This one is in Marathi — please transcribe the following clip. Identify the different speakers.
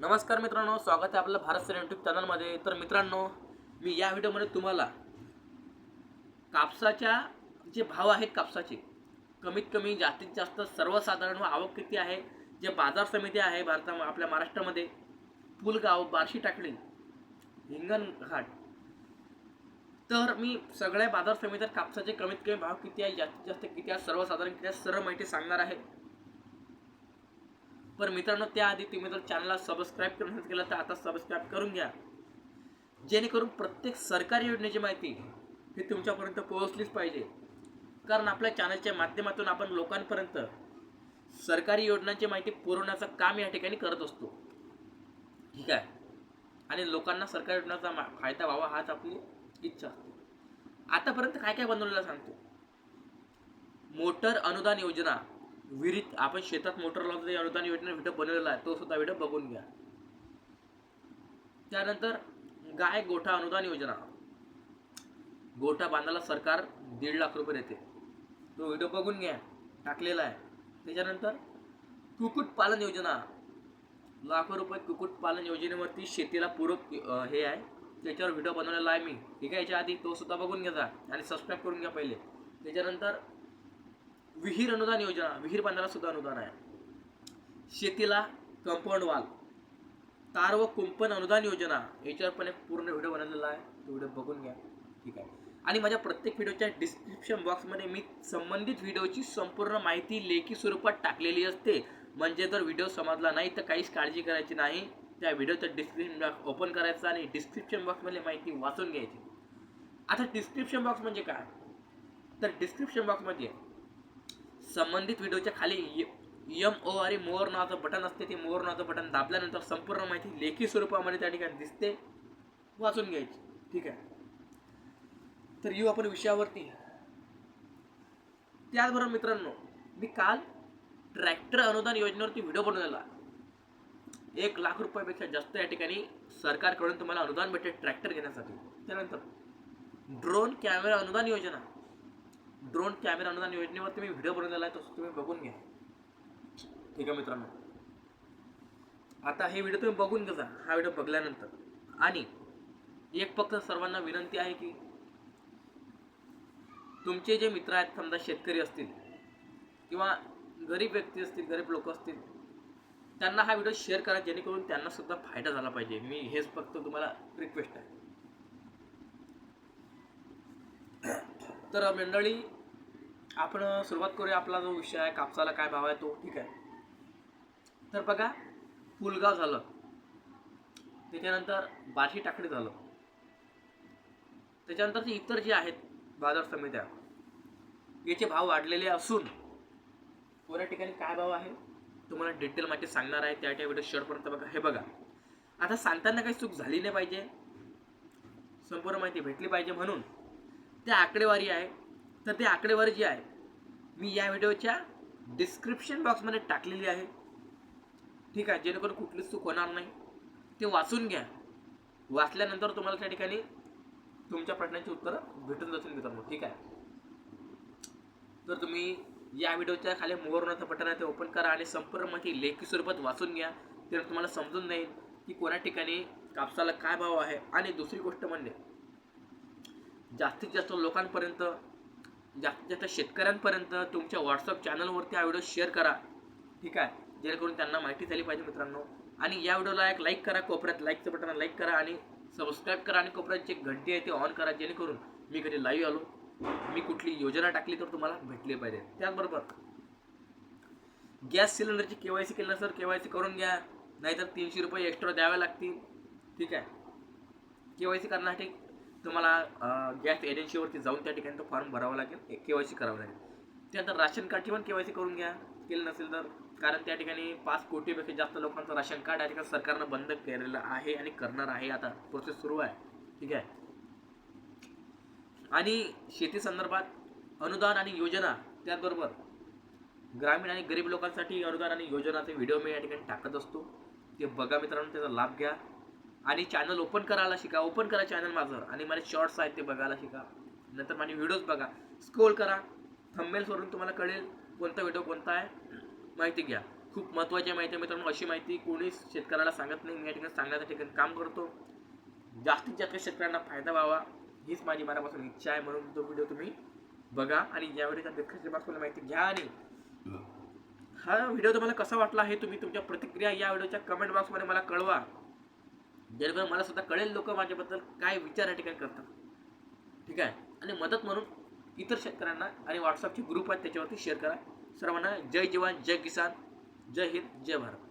Speaker 1: नमस्कार मित्रांनो स्वागत आहे आपलं भारत सर यूट्यूब चॅनलमध्ये तर मित्रांनो मी या व्हिडिओमध्ये तुम्हाला कापसाच्या जे भाव आहेत कापसाचे कमीत कमी जास्तीत जास्त सर्वसाधारण व आवक किती आहे जे बाजार समिती आहे भारता आपल्या महाराष्ट्रामध्ये पुलगाव बार्शी टाकळी हिंगणघाट तर मी सगळ्या बाजार समित्यात कापसाचे कमीत कमी भाव किती आहे जास्तीत जास्त किती आहे सर्वसाधारण किती आहे सर्व माहिती सांगणार आहे. पण मित्रांनो त्याआधी तुम्ही जर चॅनलला सबस्क्राईब करून केलं तर आता सबस्क्राईब करून घ्या. जेणेकरून प्रत्येक सरकारी योजनेची माहिती ही तुमच्यापर्यंत पोहोचलीच पाहिजे. कारण आपल्या चॅनलच्या माध्यमातून आपण लोकांपर्यंत सरकारी योजनांची माहिती पुरवण्याचं काम या ठिकाणी करत असतो. ठीक आहे? आणि लोकांना सरकारी योजनाचा मा- फायदा व्हावा हाच आपली इच्छा असते. आतापर्यंत काय काय बनवलेलं सांगतो? मोटर अनुदान योजना. विहिरीत आपण शेतात मोटर लावतो अनुदान योजना व्हिडिओ बनवलेला आहे तो सुद्धा व्हिडिओ बघून घ्या. त्यानंतर गाय गोठा अनुदान योजना. गोठा बांधायला सरकार दीड लाख रुपये देते. तो व्हिडिओ बघून घ्या टाकलेला आहे. त्याच्यानंतर कुक्कुटपालन योजना. लाखो रुपये कुक्कुटपालन योजनेवरती शेतीला पूरक हे आहे. त्याच्यावर व्हिडिओ बनवलेला आहे मी. ठीक आहे याच्या आधी तो सुद्धा बघून घ्या आणि सबस्क्राईब करून घ्या पहिले. त्याच्यानंतर विहीर अनुदान योजना विहीर बांधायला सुद्धा अनुदान आहे. शेतीला कंपाऊंड वाल तार व कुंपण अनुदान योजना याच्यावर पण एक पूर्ण व्हिडिओ बनवलेला आहे. तो व्हिडिओ बघून घ्या. ठीक आहे. आणि माझ्या प्रत्येक व्हिडिओच्या डिस्क्रिप्शन बॉक्समध्ये मी संबंधित व्हिडिओची संपूर्ण माहिती लेखी स्वरूपात टाकलेली असते. म्हणजे जर व्हिडिओ समजला नाही तर काहीच काळजी करायची नाही. त्या व्हिडिओचं डिस्क्रिप्शन बॉक्स ओपन करायचं आणि डिस्क्रिप्शन बॉक्समधली माहिती वाचून घ्यायची. आता डिस्क्रिप्शन बॉक्स म्हणजे काय? तर डिस्क्रिप्शन बॉक्समध्ये म्हणजे संबंधित व्हिडिओच्या खाली एम ओ आर मोर नावाचं बटन असते. ते मोर नावाचं बटन दाबल्यानंतर संपूर्ण माहिती लेखी स्वरूपामध्ये त्या ठिकाणी दिसते. वाचून घ्यायची. ठीक आहे. तर येऊ आपण विषयावरती. त्याचबरोबर मित्रांनो मी काल ट्रॅक्टर अनुदान योजनेवरती व्हिडिओ बनवलेला. एक लाख रुपयापेक्षा जास्त या ठिकाणी सरकारकडून तुम्हाला अनुदान भेटेल ट्रॅक्टर घेण्यासाठी. त्यानंतर ड्रोन कॅमेरा अनुदान योजना. ड्रोन कॅमेरा अनुदान योजनेवर तुम्ही व्हिडिओ बनवलेला आहे तसं तुम्ही बघून घ्या. ठीक आहे मित्रांनो. आता हे व्हिडिओ तुम्ही बघून घ्या हा व्हिडिओ बघल्यानंतर. आणि एक फक्त सर्वांना विनंती आहे की तुमचे जे मित्र आहेत समजा शेतकरी असतील किंवा गरीब व्यक्ती असतील गरीब लोक असतील त्यांना हा व्हिडिओ शेअर करा जेणेकरून त्यांना सुद्धा फायदा झाला पाहिजे. मी हेच फक्त तुम्हाला रिक्वेस्ट आहे. तर मंडळी आपण सुरुवात करूया आपला जो विषय आहे कापसाला काय भाव आहे तो ठीक आहे? तर बघा पुलगाव झालं. त्याच्यानंतर बार्शी टाकडी झालं. त्याच्यानंतर इतर जे आहेत बाजार समित्या याचे भाव वाढलेले असून कोण्या ठिकाणी काय भाव आहे तुम्हाला डिटेल माहिती सांगणार आहे त्या त्या व्हिडिओ बघा. हे बघा. आता सांगताना काही चूक झाली नाही पाहिजे. संपूर्ण माहिती भेटली पाहिजे म्हणून त्या आकडेवारी आहे. तर ती आकडेवारी जी आहे मी या व्हिडिओच्या डिस्क्रिप्शन बॉक्समध्ये टाकलेली आहे. ठीक आहे जेणेकरून कुठलीच चूक होणार नाही. ते वाचून घ्या. वाचल्यानंतर तुम्हाला त्या ठिकाणी तुमच्या प्रश्नांची उत्तरं भेटून जातील मित्रांनो. ठीक आहे? तर तुम्ही या व्हिडिओच्या खाली मोहरणाचं बटन आहे ते ओपन करा आणि संपूर्ण माहिती लेखी स्वरूपात वाचून घ्या. तर तुम्हाला समजून जाईल की कोणा ठिकाणी कापसाला काय भाव आहे. आणि दुसरी गोष्ट म्हणजे जास्तीत जास्त लोकांपर्यंत जास्तीत जास्त शेतकऱ्यांपर्यंत तुमच्या व्हॉट्सअप चॅनलवरती हा व्हिडिओ शेअर करा. ठीक आहे? जेणेकरून त्यांना माहिती झाली पाहिजे मित्रांनो. आणि या व्हिडिओला एक लाईक करा कोपऱ्यात. लाईकचं बटन लाईक करा आणि सबस्क्राईब करा आणि कोपऱ्यात जे घंटी आहे ते ऑन करा जेणेकरून मी कधी लाईव्ह आलो मी कुठली योजना टाकली तर तुम्हाला भेटली पाहिजे. त्याचबरोबर गॅस सिलेंडरची के वाय सी केलं सर के वाय सी करून घ्या. नाहीतर तीनशे रुपये एक्स्ट्रा द्यावे लागतील. ठीक आहे? के वाय सी करण्यासाठी तुम्हाला गॅस एजन्सीवरती जाऊन त्या ठिकाणी तो फॉर्म भरावा लागेल. के वाय सी करावं लागेल. त्यानंतर राशन कार्डची पण के वाय सी करून घ्या. केलं नसेल तर कारण त्या ठिकाणी पाच कोटीपेक्षा जास्त लोकांचं राशन कार्ड या ठिकाणी सरकारनं बंद केलेलं आहे आणि करणार आहे आता. प्रोसेस सुरू आहे. ठीक आहे? आणि शेती संदर्भात अनुदान आणि योजना त्याचबरोबर ग्रामीण आणि गरीब लोकांसाठी अनुदान आणि योजनाचे व्हिडिओ मी या ठिकाणी टाकत असतो. ते बघा मित्रांनो त्याचा लाभ घ्या. आणि चॅनल ओपन करायला शिका ओपन करा चॅनल माझं. आणि माझे शॉर्ट्स आहेत ते बघायला शिका. नंतर माझे व्हिडिओज बघा. स्क्रोल करा. थंबेल्सवरून तुम्हाला कळेल कोणता व्हिडिओ कोणता आहे. माहिती घ्या. खूप महत्त्वाची माहिती आहे मित्रांनो. अशी माहिती कोणीच शेतकऱ्याला सांगत नाही. मी या ठिकाणी सांगण्याच्या ठिकाणी काम करतो. जास्तीत जास्त शेतकऱ्यांना फायदा व्हावा हीच माझी मनापासून इच्छा आहे. म्हणून तो व्हिडिओ तुम्ही बघा. आणि यावेळी त्या डिस्क्रिप्शन माहिती घ्या आणि हा व्हिडिओ तुम्हाला कसा वाटला हे तुम्ही तुमच्या प्रतिक्रिया या व्हिडिओच्या कमेंट बॉक्समध्ये मला कळवा. जेणेकरून मला सुद्धा कळेल लोक माझ्याबद्दल काय विचार या ठिकाणी करतात. ठीक आहे? आणि मदत म्हणून इतर शेतकऱ्यांना आणि व्हॉट्सअपचे ग्रुप आहेत त्याच्यावरती शेअर करा. सर्वांना जय जवान जय किसान जय हिंद जय भारत.